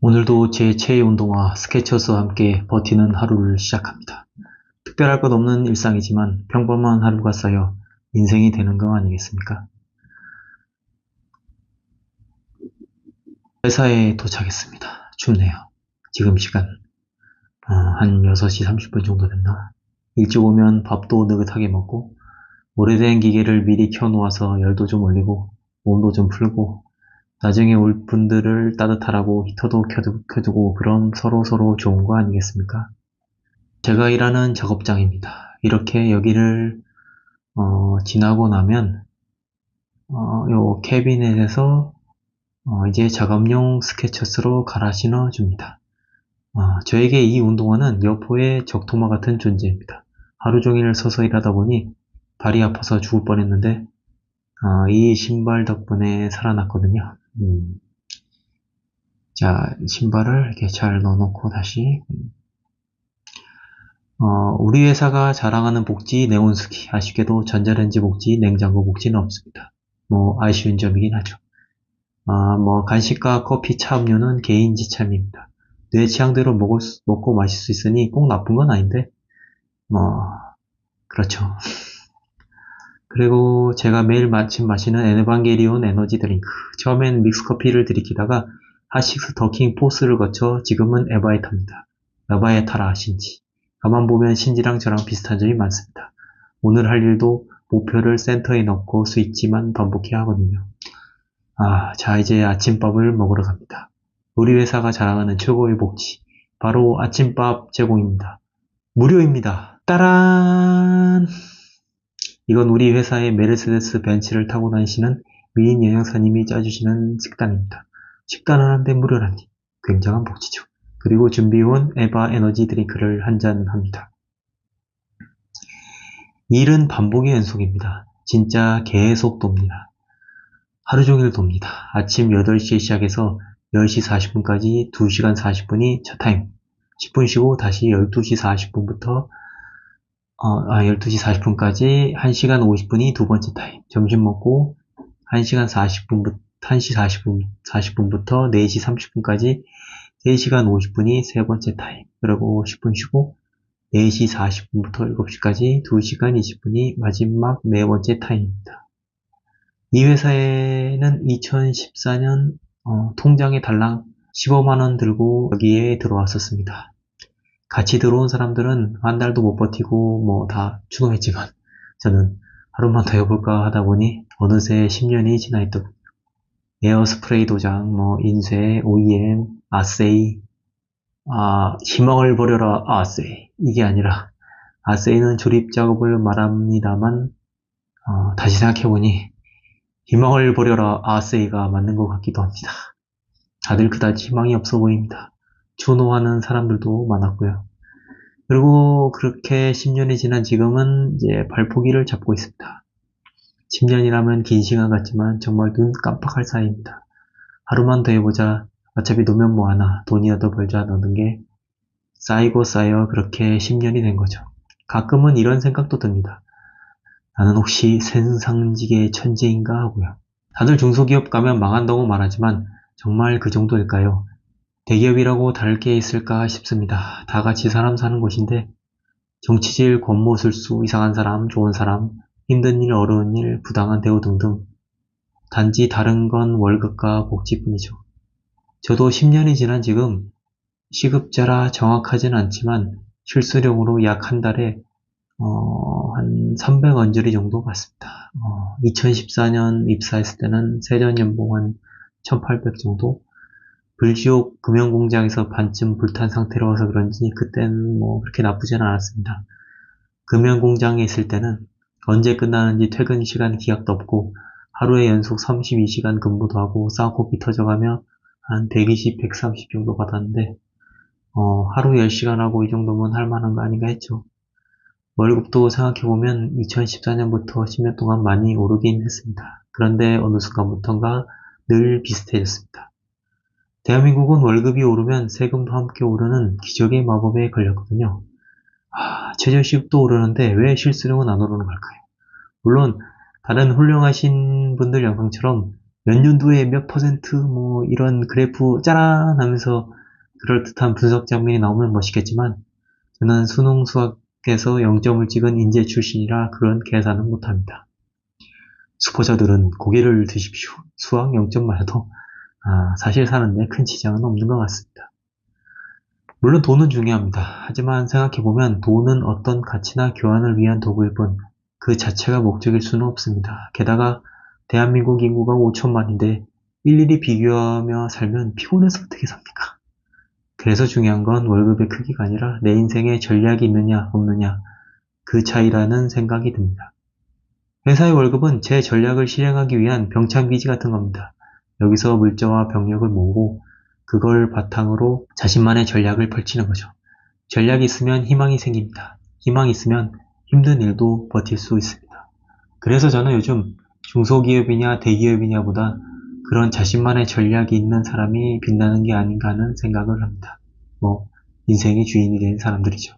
오늘도 제 최애 운동화 스케쳐스와 함께 버티는 하루를 시작합니다. 특별할 것 없는 일상이지만 평범한 하루가 쌓여 인생이 되는 거 아니겠습니까? 회사에 도착했습니다. 춥네요. 지금 시간 어, 한 6시 30분 정도 됐나? 일찍 오면 밥도 느긋하게 먹고 오래된 기계를 미리 켜놓아서 열도 좀 올리고 온도 좀 풀고 나중에 올 분들을 따뜻하라고 히터도 켜두, 켜두고 그럼 서로 서로 좋은 거 아니겠습니까? 제가 일하는 작업장입니다. 이렇게 여기를 어, 지나고 나면 어, 요 캐비넷에서 어, 이제 작업용 스케쳐스로 갈아 신어 줍니다. 어, 저에게 이 운동화는 여포의 적토마 같은 존재입니다. 하루 종일 서서 일하다 보니 발이 아파서 죽을 뻔했는데 어, 이 신발 덕분에 살아났거든요. 음. 자, 신발을 이렇게 잘 넣어놓고 다시 어, 우리 회사가 자랑하는 복지 네온스키 아쉽게도 전자레인지 복지 냉장고 복지는 없습니다. 뭐 아쉬운 점이긴 하죠. 아, 뭐 간식과 커피, 차, 음료는 개인 지참입니다. 내 취향대로 먹을 수, 먹고 마실 수 있으니 꼭 나쁜 건 아닌데 뭐 그렇죠. 그리고 제가 매일 마침 마시는 에반게리온 에너지 드링크. 처음엔 믹스커피를 들이키다가 하식스 더킹 포스를 거쳐 지금은 에바에 탑니다. 에바에 타라 신지. 가만 보면 신지랑 저랑 비슷한 점이 많습니다. 오늘 할 일도 목표를 센터에 넣고 스위치만 반복해야 하거든요. 아, 자 이제 아침밥을 먹으러 갑니다. 우리 회사가 자랑하는 최고의 복지. 바로 아침밥 제공입니다. 무료입니다. 따란! 이건 우리 회사의 메르세데스 벤츠를 타고 다니시는 미인 영양사님이 짜주시는 식단입니다. 식단을 하는데 무료라니 굉장한 복지죠. 그리고 준비해온 에바 에너지 드링크를 한 잔 합니다. 일은 반복의 연속입니다. 진짜 계속 돕니다. 하루 종일 돕니다. 아침 8시에 시작해서 10시 40분까지 2시간 40분이 첫 타임. 10분 쉬고 다시 12시 40분부터 어, 아, 12시 40분까지 1시간 50분이 두 번째 타임. 점심 먹고 1시간 40분, 1시 40분, 40분부터 4시 30분까지 3시간 50분이 세 번째 타임. 그리고 10분 쉬고 4시 40분부터 7시까지 2시간 20분이 마지막 네 번째 타임입니다. 이 회사에는 2014년 어, 통장에 달랑 15만원 들고 여기에 들어왔었습니다. 같이 들어온 사람들은 한 달도 못 버티고 뭐 다 추노했지만 저는 하루만 더 해볼까 하다 보니 어느새 10년이 지나 있더군요. 에어스프레이 도장, 뭐 인쇄, OEM, 아세이, 아 희망을 버려라 아세이 이게 아니라 아세이는 조립 작업을 말합니다만 어, 다시 생각해보니 희망을 버려라 아세이가 맞는 것 같기도 합니다. 다들 그다지 희망이 없어 보입니다. 추노하는 사람들도 많았고요. 그리고 그렇게 10년이 지난 지금은 이제 발포기를 잡고 있습니다. 10년이라면 긴 시간 같지만 정말 눈 깜빡할 사이입니다. 하루만 더 해보자. 어차피 노면 뭐하나 돈이라도 벌자 넣는 게 쌓이고 쌓여 그렇게 10년이 된 거죠. 가끔은 이런 생각도 듭니다. 나는 혹시 생상직의 천재인가 하고요. 다들 중소기업 가면 망한다고 말하지만 정말 그 정도일까요? 대기업이라고 다를 게 있을까 싶습니다. 다 같이 사람 사는 곳인데 정치질, 권모술수, 이상한 사람, 좋은 사람, 힘든 일, 어려운 일, 부당한 대우 등등 단지 다른 건 월급과 복지뿐이죠. 저도 10년이 지난 지금 시급자라 정확하진 않지만 실수령으로 약 한 달에 어, 한 300원짜리 정도 받습니다. 어, 2014년 입사했을 때는 세전 연봉 한 1800 정도, 불지옥 금연공장에서 반쯤 불탄 상태로 와서 그런지 그땐 뭐 그렇게 나쁘진 않았습니다. 금연공장에 있을 때는 언제 끝나는지 퇴근 시간 기약도 없고 하루에 연속 32시간 근무도 하고 싸움코피 터져가며 한 120, 130 정도 받았는데 어, 하루 10시간 하고 이 정도면 할 만한 거 아닌가 했죠. 월급도 생각해보면 2014년부터 10년 동안 많이 오르긴 했습니다. 그런데 어느 순간부터인가 늘 비슷해졌습니다. 대한민국은 월급이 오르면 세금도 함께 오르는 기적의 마법에 걸렸거든요. 아, 최저시급도 오르는데 왜 실수령은 안 오르는 걸까요? 물론 다른 훌륭하신 분들 영상처럼 몇 년도에 몇 퍼센트 뭐 이런 그래프 짜란 하면서 그럴듯한 분석 장면이 나오면 멋있겠지만 저는 수능 수학에서 0점을 찍은 인재 출신이라 그런 계산은 못합니다. 수포자들은 고개를 드십시오. 수학 0점 말도 아, 사실 사는데 큰 지장은 없는 것 같습니다. 물론 돈은 중요합니다. 하지만 생각해보면 돈은 어떤 가치나 교환을 위한 도구일 뿐 그 자체가 목적일 수는 없습니다. 게다가 대한민국 인구가 5천만인데 일일이 비교하며 살면 피곤해서 어떻게 삽니까? 그래서 중요한 건 월급의 크기가 아니라 내 인생에 전략이 있느냐 없느냐 그 차이라는 생각이 듭니다. 회사의 월급은 제 전략을 실행하기 위한 병창기지 같은 겁니다. 여기서 물자와 병력을 모으고 그걸 바탕으로 자신만의 전략을 펼치는 거죠. 전략이 있으면 희망이 생깁니다. 희망이 있으면 힘든 일도 버틸 수 있습니다. 그래서 저는 요즘 중소기업이냐 대기업이냐 보다 그런 자신만의 전략이 있는 사람이 빛나는 게 아닌가 하는 생각을 합니다. 뭐, 인생의 주인이 된 사람들이죠.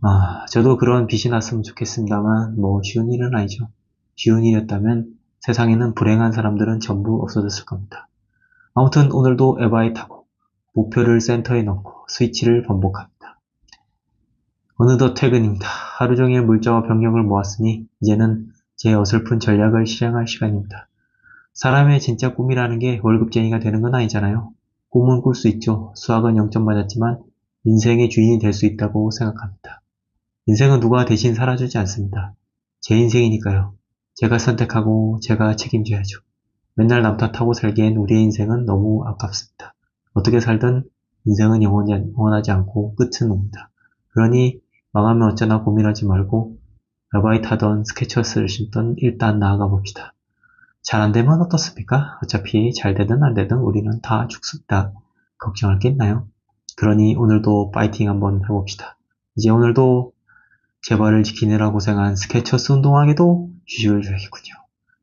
아, 저도 그런 빛이 났으면 좋겠습니다만, 뭐, 쉬운 일은 아니죠. 쉬운 일이었다면 세상에는 불행한 사람들은 전부 없어졌을 겁니다. 아무튼 오늘도 에바에 타고 목표를 센터에 넣고 스위치를 반복합니다. 어느덧 퇴근입니다. 하루 종일 물자와 병력을 모았으니 이제는 제 어설픈 전략을 실행할 시간입니다. 사람의 진짜 꿈이라는 게 월급쟁이가 되는 건 아니잖아요. 꿈은 꿀 수 있죠. 수학은 0점 맞았지만 인생의 주인이 될 수 있다고 생각합니다. 인생은 누가 대신 살아주지 않습니다. 제 인생이니까요. 제가 선택하고 제가 책임져야죠. 맨날 남 탓하고 살기엔 우리의 인생은 너무 아깝습니다. 어떻게 살든 인생은 영원하지 않고 끝은 옵니다. 그러니 망하면 어쩌나 고민하지 말고 라바이트 하던 스케쳐스를 신던 일단 나아가 봅시다. 잘 안되면 어떻습니까? 어차피 잘 되든 안 되든 우리는 다 죽습니다. 걱정할 게 있나요? 그러니 오늘도 파이팅 한번 해봅시다. 이제 오늘도 재발을 지키느라 고생한 스케쳐스 운동하게도 휴식을 줘야겠군요.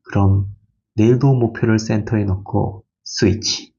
그럼 내일도 목표를 센터에 넣고 스위치.